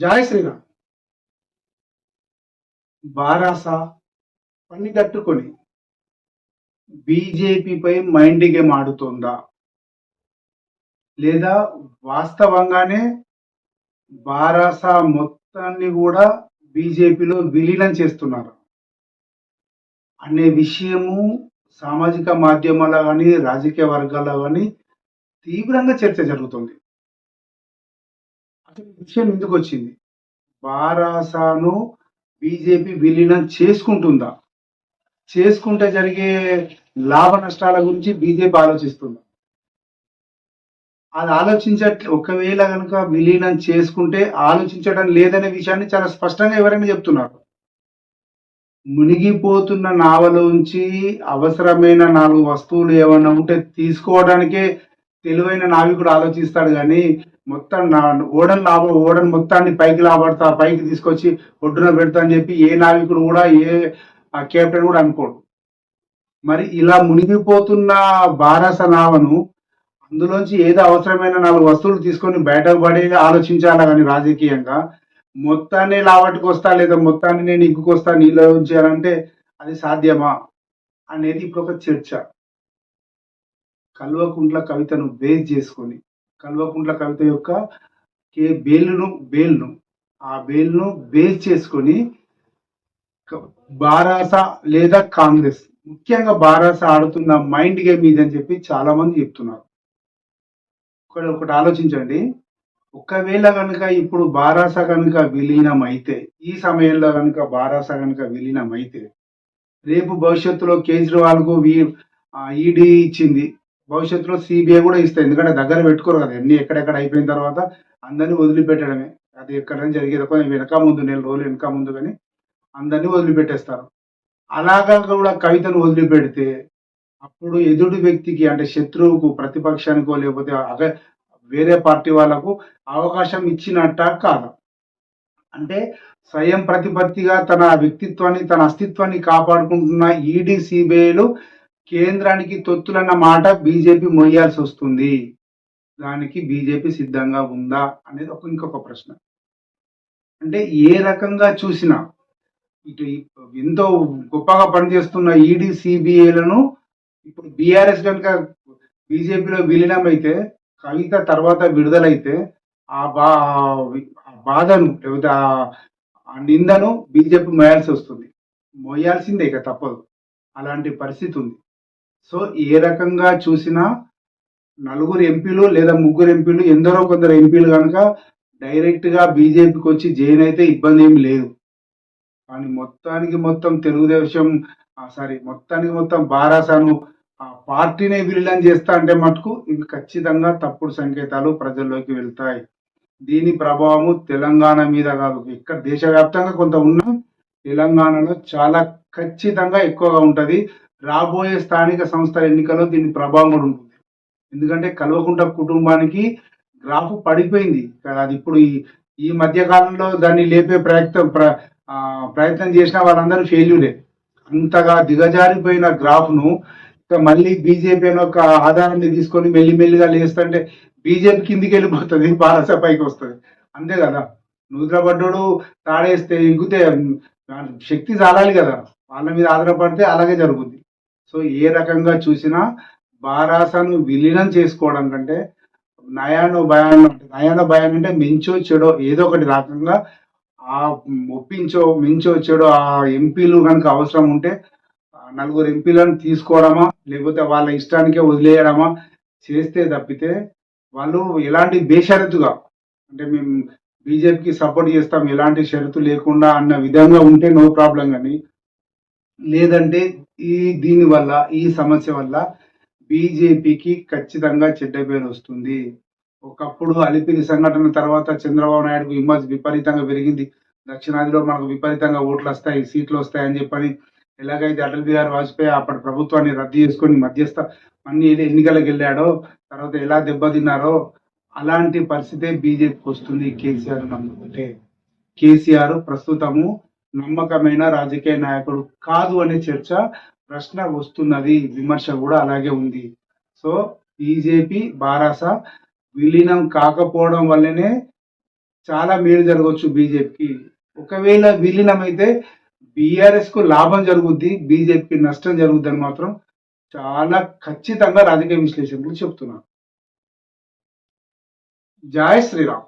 జయ శ్రీరామ్. బారాస పని తట్టుకొని బీజేపీపై mind game ఆడుతోందా? లేదా వాస్తవంగానే బారాస మొత్తాన్ని కూడా బీజేపీలో విలీనం చేస్తున్నారు? అనే విషయము సామాజిక మాధ్యమాల్లో కానీ రాజకీయ వర్గాల్లో కానీ తీవ్రంగా చర్చ జరుగుతుంది. అసలు విషయం ఎందుకు వచ్చింది? బారాసాను బీజేపీ విలీనం చేసుకుంటుందా? చేసుకుంటే జరిగే లాభ నష్టాల గురించి బీజేపీ ఆలోచిస్తుందా? అది ఆలోచించట్ ఒకవేళ కనుక విలీనం చేసుకుంటే ఆలోచించడం లేదనే విషయాన్ని చాలా స్పష్టంగా ఎవరైనా చెప్తున్నారు. మునిగిపోతున్న నావలోంచి అవసరమైన నాలుగు వస్తువులు ఏమైనా ఉంటే తీసుకోవడానికే తెలివైన నావికుడు ఆలోచిస్తాడు కానీ మొత్తం నా ఓడని లాభ ఓడని మొత్తాన్ని పైకి లాభడతా పైకి తీసుకొచ్చి ఒడ్డున పెడతా అని చెప్పి ఏ నావికుడు కూడా ఏ కెప్టెన్ కూడా అనుకోడు. మరి ఇలా మునిగిపోతున్న బారస నావను అందులోంచి ఏదో అవసరమైన నాలుగు వస్తువులు తీసుకొని బయటకు పడి ఆలోచించాలా కానీ రాజకీయంగా? మొత్తాన్ని లావట్టుకు వస్తా లేదా మొత్తాన్ని నేను ఇంకుకొస్తా నీళ్ళు ఉంచాలంటే అది సాధ్యమా? అనేది ఇప్పుడు ఒక చర్చ. కల్వకుంట్ల కవితను బేస్ చేసుకొని కల్వకుంట్ల కవిత యొక్క కే బేలును బేల్ను ఆ బేల్ను బేస్ చేసుకొని బారాస లేదా కాంగ్రెస్. ముఖ్యంగా బారాస ఆడుతున్న మైండ్ గేమ్ ఇదని చెప్పి చాలా మంది చెప్తున్నారు. ఒకటి ఒకటి ఆలోచించండి. ఒకవేళ కనుక ఇప్పుడు బారాస కనుక విలీనం అయితే ఈ సమయంలో కనుక బారాస కనుక విలీనం అయితే రేపు భవిష్యత్తులో కేజ్రీవాల్కు ఈడీ ఇచ్చింది. భవిష్యత్తులో సిబిఐ కూడా ఇస్తాయి. ఎందుకంటే దగ్గర పెట్టుకోరు కదా. అన్ని ఎక్కడెక్కడ అయిపోయిన తర్వాత అందరినీ వదిలిపెట్టడమే. అది ఎక్కడైనా జరిగేది కొంచెం వెనక ముందు నెల రోజులు వెనక ముందు కానీ అందరినీ వదిలిపెట్టేస్తారు. అలాగా కూడా కవితను వదిలిపెడితే అప్పుడు ఎదుటి వ్యక్తికి అంటే శత్రువుకు ప్రతిపక్షానికో లేకపోతే అగ- వేరే పార్టీ వాళ్ళకు అవకాశం ఇచ్చినట్ట కాదు. అంటే స్వయం ప్రతిపత్తిగా తన వ్యక్తిత్వాన్ని తన అస్తిత్వాన్ని కాపాడుకుంటున్న ఈడీ సిబిఐలు కేంద్రానికి తొత్తులన్న మాట బీజేపీ మొయ్యాల్సి వస్తుంది. దానికి బీజేపీ సిద్ధంగా ఉందా అనేది ఒక ఇంకొక ప్రశ్న. అంటే ఏ రకంగా చూసినా ఇటు ఎంతో గొప్పగా పనిచేస్తున్న ఈడీ సిబిఐలను ఇప్పుడు బీఆర్ఎస్ కనుక బీజేపీలో విలీనం అయితే కవిత తర్వాత విడుదలైతే ఆ బా ఆ బాధను లేకపోతే ఆ- ఆ నిందను బీజేపీ మోయాల్సి వస్తుంది. మోయాల్సిందే ఇక తప్పదు. అలాంటి పరిస్థితి ఉంది. సో ఏ రకంగా చూసినా నలుగురు ఎంపీలు లేదా ముగ్గురు ఎంపీలు ఎందరో కొందరు ఎంపీలు కనుక డైరెక్ట్గా బీజేపీకి వచ్చి జైన్ అయితే ఇబ్బంది ఏమి లేదు. కానీ మొత్తానికి మొత్తం తెలుగుదేశం సారీ మొత్తానికి మొత్తం బారాసాను ఆ పార్టీనే విలీనం చేస్తా అంటే మటుకు ఇవి ఖచ్చితంగా తప్పుడు సంకేతాలు ప్రజల్లోకి వెళ్తాయి. దీని ప్రభావము తెలంగాణ మీద కాదు. ఇక్కడ దేశవ్యాప్తంగా కొంత ఉన్న తెలంగాణలో చాలా ఖచ్చితంగా ఎక్కువగా ఉంటుంది. రాబోయే స్థానిక సంస్థల ఎన్నికల్లో దీని ప్రభావం కూడా ఉంటుంది. ఎందుకంటే కల్వకుంట కుటుంబానికి గ్రాఫ్ పడిపోయింది. కదా అది ఇప్పుడు ఈ ఈ మధ్య కాలంలో దాన్ని లేపే ప్రయత్నం ప్ర- ప్రయత్నం చేసిన వాళ్ళందరూ ఫెయిల్యూరే అంతగా దిగజారిపోయిన గ్రాఫ్ను ఇక మళ్ళీ బీజేపీ అని ఒక ఆధారాన్ని తీసుకొని మెల్లిమెల్లిగా లేస్తుంటే బీజేపీ కిందికి వెళ్ళిపోతుంది భారత పైకి వస్తుంది. అంతే కదా. నూద్రపడ్డోడు తాడేస్తే ఎగ్గితే శక్తి చాలాలి కదా. వాళ్ళ మీద ఆధారపడితే అలాగే జరుగుద్ది. సో ఏ రకంగా చూసినా బారాసను విలీనం చేసుకోవడం కంటే నయానో భయానో అంటే నయానో భయాన్ అంటే మించో చెడో ఏదో ఒకటి రకంగా ఆ ఒప్పించో మించో చెడో ఆ ఎంపీలు కనుక అవసరం ఉంటే నలుగురు ఎంపీలను తీసుకోవడమా లేకపోతే వాళ్ళ ఇష్టానికే వదిలేయడమా చేస్తే తప్పితే వాళ్ళు ఎలాంటి బేషరతుగా అంటే మేము బీజేపీకి సపోర్ట్ చేస్తాం ఎలాంటి షరతు లేకుండా అన్న విధంగా ఉంటే నో ప్రాబ్లం కానీ లేదంటే ఈ దీని వల్ల ఈ సమస్య వల్ల బీజేపీకి ఖచ్చితంగా చెడ్డ పేరు వస్తుంది. ఒకప్పుడు అలిపిరి సంఘటన తర్వాత చంద్రబాబు నాయుడుకు విమర్శ విపరీతంగా పెరిగింది. దక్షిణాదిలో మనకు విపరీతంగా ఓట్లు వస్తాయి సీట్లు వస్తాయి అని చెప్పని ఎలాగైతే అటల్ బిహారీ వాజ్పేయి అప్పటి ప్రభుత్వాన్ని రద్దు చేసుకొని మధ్యస్థ అన్ని ఎన్నికలకు వెళ్ళాడో తర్వాత ఎలా దెబ్బతిన్నారో అలాంటి పరిస్థితే బీజేపీకి వస్తుంది కేసీఆర్ నమ్ముకుంటే కేసీఆర్ ప్రస్తుతము నమ్మకమైన రాజకీయ నాయకుడు కాదు అనే చర్చ ప్రశ్న వస్తున్నది విమర్శ కూడా అలాగే ఉంది. సో బీజేపీ బారాస విలీనం కాకపోవడం వల్లనే చాలా మేలు జరగవచ్చు బీజేపీకి. ఒకవేళ విలీనమైతే బీఆర్ఎస్కు లాభం జరుగుద్ది బీజేపీకి నష్టం జరుగుద్ది మాత్రం చాలా ఖచ్చితంగా రాజకీయ విశ్లేషకులు చెప్తున్నారు. జై శ్రీరామ్.